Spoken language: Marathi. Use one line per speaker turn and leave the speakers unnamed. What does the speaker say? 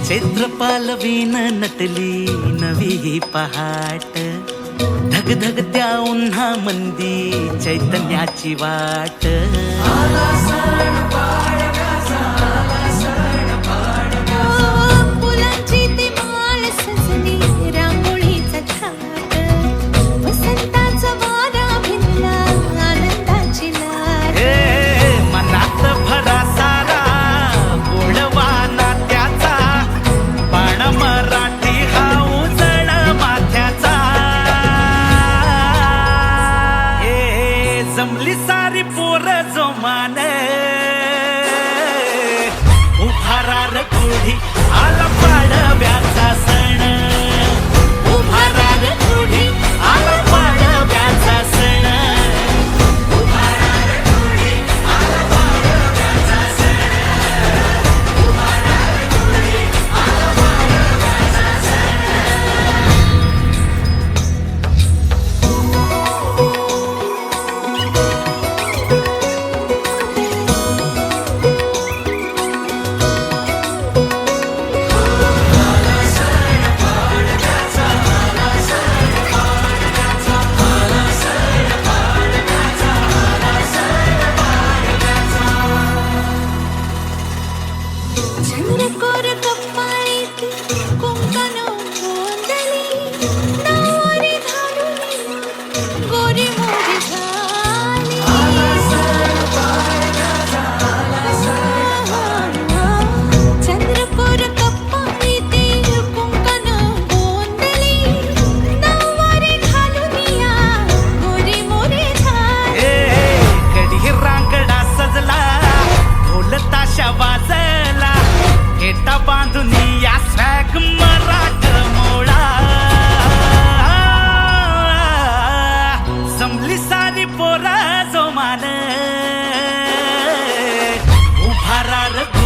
क्षेत्रपालवीन नटली नवी पहाट. धग धग त्या उन्हा मंदी चैतन्याची वाट. आला सारी पोर जोमाने. उभारा कुढी आला भारत